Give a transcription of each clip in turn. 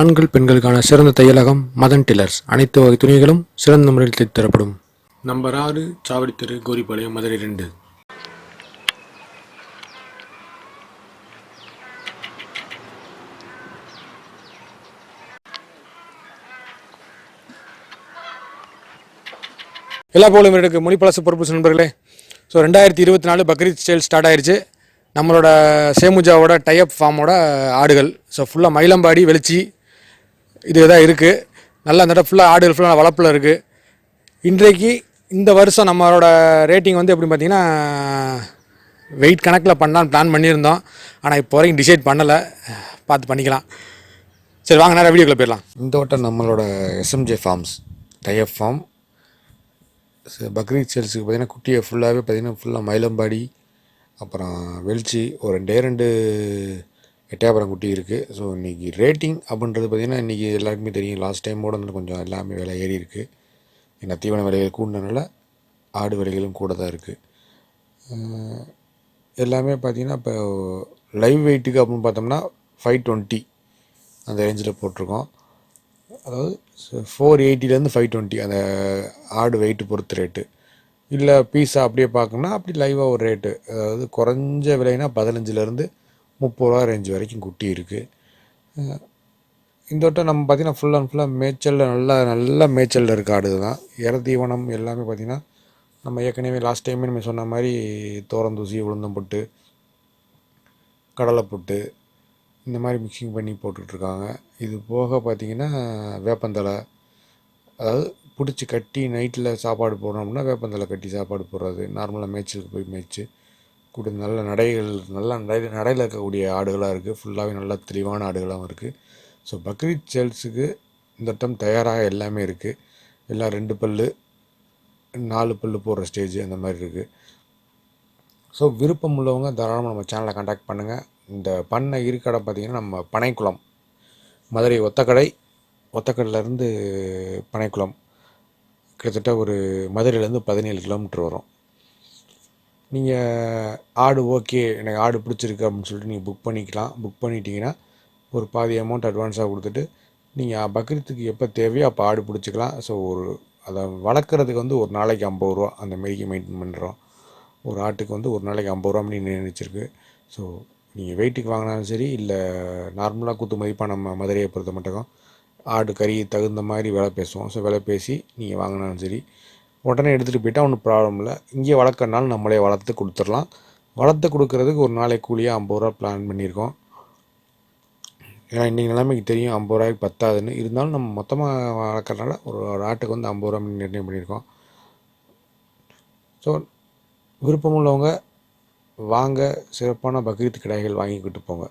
ஆண்கள் பெண்களுக்கான சிறந்த தையலகம் மதன் டில்லர்ஸ். அனைத்து வகை துணிகளும் சிறந்த முறையில் தைத்து தரப்படும். நம்பர் ஆறு சாவடி தெரு கோரிப்பாளையம் மதுரை ரெண்டு. எல்லா போலும் இருக்கு மொழிப்பழசு பொறுப்பு நண்பர்களே ஸோ ரெண்டாயிரத்தி இருபத்தி நாலு பக்ரீத் சேல் ஸ்டார்ட் ஆயிருச்சு. நம்மளோட சேமுஜாவோட டைப் ஃபார்மோட ஆடுகள். ஸோ ஃபுல்லாக மயிலம்பாடி வெளிச்சி இது தான் இருக்குது நல்லா அந்த இடம் ஃபுல்லாக ஆடுகள் ஃபுல்லாக வளர்ப்பில் இருக்குது இன்றைக்கு இந்த வருஷம் நம்மளோட ரேட்டிங் வந்து எப்படி பார்த்தீங்கன்னா வெயிட் கணக்கில் பண்ணலான்னு பிளான் பண்ணியிருந்தோம். ஆனால் இப்போ வரைக்கும் டிசைட் பண்ணலை. பார்த்து பண்ணிக்கலாம். சரி வாங்க நேரம் வீடியோக்குள்ளே போயிடலாம். இந்த வட்டம் நம்மளோட SMJ farms type farm Bakrid சேல்ஸுக்கு பார்த்தீங்கன்னா குட்டியை ஃபுல்லாகவே பார்த்திங்கன்னா ஃபுல்லாக மயிலம்பாடி அப்புறம் வெளிச்சி ஒரு ரெண்டே ரெண்டு எட்டயபுரம் குட்டி இருக்குது ஸோ இன்றைக்கி ரேட்டிங் அப்படின்றது பார்த்திங்கன்னா இன்றைக்கி எல்லாருக்குமே தெரியும். லாஸ்ட் டைமோட வந்து கொஞ்சம் எல்லாமே விலை ஏறி இருக்குது ஏன்னா தீவன விலைகள் கூடினனால ஆடு விலைகளும் கூட தான் இருக்குது எல்லாமே பார்த்திங்கன்னா இப்போ லைவ் வெயிட்டுக்கு அப்படின்னு பார்த்தோம்னா ஃபைவ் டுவெண்ட்டி அந்த ரேஞ்சில் போட்டிருக்கோம். அதாவது ஃபோர் எயிட்டிலேருந்து ஃபைவ் டுவெண்ட்டி அந்த ஆடு வெயிட்டு பொறுத்த ரேட்டு இல்லை பீஸா அப்படியே பார்க்கணும்னா அப்படி லைவாக ஒரு ரேட்டு அதாவது குறைஞ்ச விலைனா பதினஞ்சுலேருந்து முப்பது ரூபா ரேஞ்ச் வரைக்கும் குட்டி இருக்குது இந்த வட்டம் நம்ம பார்த்திங்கன்னா ஃபுல் அண்ட் ஃபுல்லாக மேய்ச்சலில் நல்லா நல்லா மேய்ச்சலில் இருக்க ஆடு தான் இற தீவனம் எல்லாமே பார்த்திங்கன்னா நம்ம ஏற்கனவே லாஸ்ட் டைமே நம்ம சொன்ன மாதிரி தோரந்தூசி உளுந்தம் புட்டு கடலை புட்டு இந்த மாதிரி மிக்சிங் பண்ணி போட்டுட்ருக்காங்க. இது போக பார்த்திங்கன்னா வேப்பந்தலை அதாவது பிடிச்சி கட்டி நைட்டில் சாப்பாடு போடுறோம்னா வேப்பந்தலை கட்டி சாப்பாடு போடுறது. நார்மலாக மேய்ச்சலுக்கு போய் மேய்ச்சி கூட நல்ல நடைகள் நல்லா நடை நடையில் இருக்கக்கூடிய ஆடுகளாக இருக்குது ஃபுல்லாகவே நல்ல தெளிவான ஆடுகளாகவும் இருக்குது ஸோ பக்ரீத் சேல்ஸுக்கு இந்த டம் தயாராக எல்லாமே இருக்குது எல்லாம் ரெண்டு பல்லு நாலு பல்லு போடுற ஸ்டேஜ் அந்த மாதிரி இருக்குது ஸோ விருப்பம் உள்ளவங்க தாராளமாக நம்ம சேனலை காண்டாக்ட் பண்ணுங்கள் இந்த பண்ணை இருக்கடை பார்த்திங்கன்னா நம்ம பனைக்குளம். மதுரை ஒத்தக்கடை. ஒத்தக்கடையிலேருந்து பனைக்குளம். கிட்டத்தட்ட ஒரு மதுரையிலேருந்து பதினேழு கிலோமீட்டர் வரும். நீங்கள் ஆடு ஓகே எனக்கு ஆடு பிடிச்சிருக்கு அப்படின்னு சொல்லிட்டு நீங்கள் புக் பண்ணிக்கலாம். புக் பண்ணிட்டீங்கன்னா ஒரு பாதி அமௌண்ட் அட்வான்ஸாக கொடுத்துட்டு நீங்கள் பக்ரீத்துக்கு எப்போ தேவையோ அப்போ ஆடு பிடிச்சிக்கலாம். ஸோ ஒரு அதை வளர்க்குறதுக்கு வந்து ஒரு நாளைக்கு ஐம்பது ரூபா அந்த மாரிக்கு மெயின்டைன் பண்ணுறோம் ஒரு ஆட்டுக்கு வந்து ஒரு நாளைக்கு ஐம்பது ரூபா அப்படின்னு நிர்ணயிச்சிருக்கு. ஸோ நீங்கள் வெயிட்டுக்கு வாங்கினாலும் சரி இல்லை நார்மலாக குத்து மதிப்பாக நம்ம மதுரையை பொறுத்த மட்டும் ஆடு கறி தகுந்த மாதிரி விலை பேசுவோம். ஸோ விலை பேசி நீங்கள் வாங்கினாலும் சரி உடனே எடுத்துகிட்டு போயிட்டால் ஒன்றும் ப்ராப்ளம் இல்லை. இங்கே வளர்க்கறனாலும் நம்மளே வளர்த்து கொடுத்துடலாம். வளர்த்து கொடுக்கறதுக்கு ஒரு நாளைக்கு கூலியாக ஐம்பது ரூபா பிளான் பண்ணியிருக்கோம். ஏன்னா இன்றைக்கி நிலைமைக்கு தெரியும் ஐம்பது ரூபாய்க்கு பத்தாதுன்னு. இருந்தாலும் நம்ம மொத்தமாக வளர்க்குறனால ஒரு ஒரு ஆட்டுக்கு வந்து ஐம்பது ரூபா நிர்ணயம் பண்ணியிருக்கோம். ஸோ விருப்பம் உள்ளவங்க வாங்க. சிறப்பான பக்ரீத் கடைகள் வாங்கிக்கிட்டு போங்க.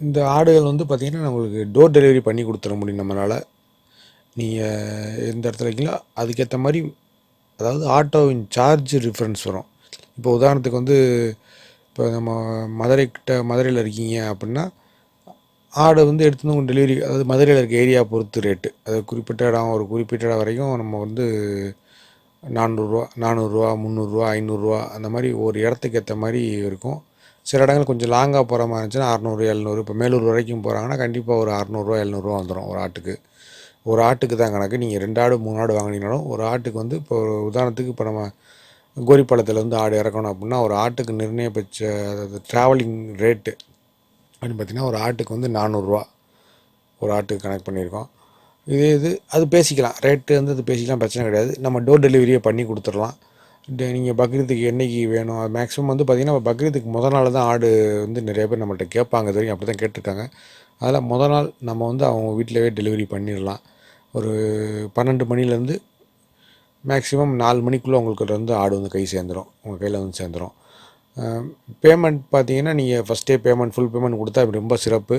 இந்த ஆடுகள் வந்து பார்த்திங்கன்னா நம்மளுக்கு டோர் டெலிவரி பண்ணி கொடுத்துட முடியும் நம்மளால். நீங்கள் எந்த இடத்துல இருக்கீங்களோ அதுக்கேற்ற மாதிரி அதாவது ஆட்டோவின் சார்ஜ் ரிஃபரன்ஸ் வரும். இப்போ உதாரணத்துக்கு வந்து இப்போ நம்ம மதுரைக்கிட்ட மதுரையில் இருக்கீங்க அப்படின்னா ஆடு வந்து எடுத்துன்னு உங்கள் டெலிவரி அதாவது மதுரையில் இருக்க ஏரியா பொறுத்து ரேட்டு அது குறிப்பிட்ட இடம் ஒரு குறிப்பிட்ட இடம் வரைக்கும் நம்ம வந்து நானூறுரூவா நானூறுரூவா முந்நூறுரூவா ஐநூறுரூவா அந்த மாதிரி ஒரு இடத்துக்கு ஏற்ற மாதிரி இருக்கும். சில இடங்கள் கொஞ்சம் லாங்காக போகிற மாதிரி இருந்துச்சுன்னா அறநூறு எழுநூறு இப்போ மேலூர் வரைக்கும் போகிறாங்கன்னா கண்டிப்பாக ஒரு அறநூறுவா எழுநூறுவா வந்துடும் ஒரு ஆட்டுக்கு. ஒரு ஆட்டுக்கு தான் கணக்கு. நீங்கள் ரெண்டு ஆடு மூணு ஆடு வாங்கினீங்கனாலும் ஒரு ஆட்டுக்கு வந்து இப்போ ஒரு உதாரணத்துக்கு இப்போ நம்ம கோரிப்பாளத்தில் வந்து ஆடு இறக்கணும் அப்படின்னா ஒரு ஆட்டுக்கு நிர்ணயிப்பச்ச அதாவது ட்ராவலிங் ரேட்டு அப்படின்னு பார்த்தீங்கன்னா ஒரு ஆட்டுக்கு வந்து நானூறுரூவா ஒரு ஆட்டுக்கு கனெக்ட் பண்ணியிருக்கோம். இதே இது அது பேசிக்கலாம். ரேட்டு வந்து அது பேசிக்கலாம் பிரச்சனை கிடையாது. நம்ம டோர் டெலிவரியே பண்ணி கொடுத்துடலாம். நீங்கள் பக்ரீத்துக்கு என்றைக்கு வேணும்? அது மேக்ஸிமம் வந்து பார்த்திங்கன்னா பக்ரீத்துக்கு முத நாள் தான் ஆடு வந்து நிறைய பேர் நம்மள்கிட்ட கேட்பாங்க. இது வரைக்கும் அப்படி தான் கேட்டிருக்காங்க. அதில் முத நாள் நம்ம வந்து அவங்க வீட்டிலவே டெலிவரி பண்ணிடலாம். ஒரு பன்னெண்டு மணிலேருந்து மேக்ஸிமம் நாலு மணிக்குள்ளே உங்களுக்கு வந்து ஆடு வந்து கை சேர்ந்துடும் உங்கள் கையில் வந்து சேர்ந்துடும் பேமெண்ட் பார்த்தீங்கன்னா நீங்கள் ஃபஸ்ட்டே பேமெண்ட் ஃபுல் பேமெண்ட் கொடுத்தா ரொம்ப சிறப்பு.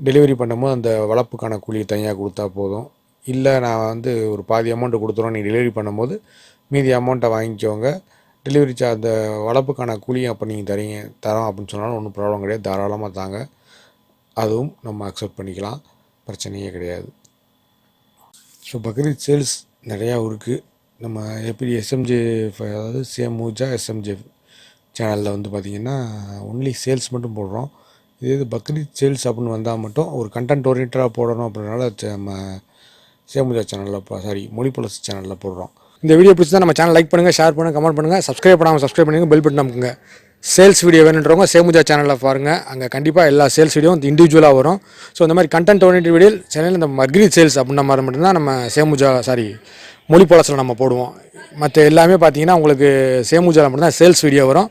டெலிவரி பண்ணும்போது அந்த வளர்ப்புக்கான கூலி தனியாக கொடுத்தா போதும். இல்லை நான் வந்து ஒரு பாதி அமௌண்ட்டு கொடுத்துறோம் நீங்கள் டெலிவரி பண்ணும்போது மீதி அமௌண்ட்டை வாங்கிக்கோங்க. டெலிவரி சா அந்த வளர்ப்புக்கான கூலியும் அப்போ நீங்கள் தரீங்க தரோம் அப்படின்னு சொன்னாலும் ஒன்றும் ப்ராப்ளம் கிடையாது. தாராளமாக தாங்க. அதுவும் நம்ம அக்செப்ட் பண்ணிக்கலாம். பிரச்சனையே கிடையாது. ஸோ பக்ரீத் சேல்ஸ் நிறையா இருக்குது நம்ம எப்படி எஸ்எம்ஜே அதாவது சேம் மூஜா எஸ்எம்ஜே சேனலில் வந்து பார்த்திங்கன்னா ஒன்லி சேல்ஸ் மட்டும் போடுறோம். இதே இது பக்ரீத் சேல்ஸ் அப்படின்னு வந்தால் மட்டும் ஒரு கண்டென்ட் ஓரியன்டாக போடணும் அப்படின்றனால நம்ம சேமுஜா சேனலில் சாரி மொழி சேனலில் போடுறோம். இந்த வீடியோ பிடிச்சா நம்ம சேனல் லைக் பண்ணுங்கள் ஷேர் பண்ணுங்கள் கமெண்ட் பண்ணுங்கள் சப்ஸ்கிரைப் பண்ணாமல் சப்ஸ்கிரைப் பண்ணுங்கள் பெல் பட்டன் அமுக்குங்க. சேல்ஸ் வீடியோ வேணுன்றவங்க சேமுஜா சேனலில் பாருங்கள் அங்கே கண்டிப்பாக எல்லா சேல்ஸ் வீடியோவும் இண்டிவிஜுவலாக வரும். ஸோ இந்த மாதிரி கண்டென்ட் ஓரியன்ட் வீடியோ சேனலில் இந்த மக்ரீத் சேல்ஸ் அப்படின்ற மாதிரி மட்டும்தான் நம்ம சேமுஜா சாரி மொழி புலஸில் நம்ம போடுவோம். மற்ற எல்லாமே பார்த்தீங்கன்னா உங்களுக்கு சேமுஜாவில் மட்டும்தான் சேல்ஸ் வீடியோ வரும்.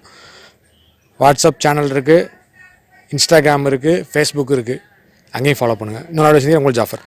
வாட்ஸ்அப் சேனல் இருக்குது இன்ஸ்டாகிராம் இருக்குது ஃபேஸ்புக் இருக்குது அங்கேயும் ஃபாலோ பண்ணுங்கள் இன்னொரு விஷயம் உங்களுக்கு ஜாஃபர்.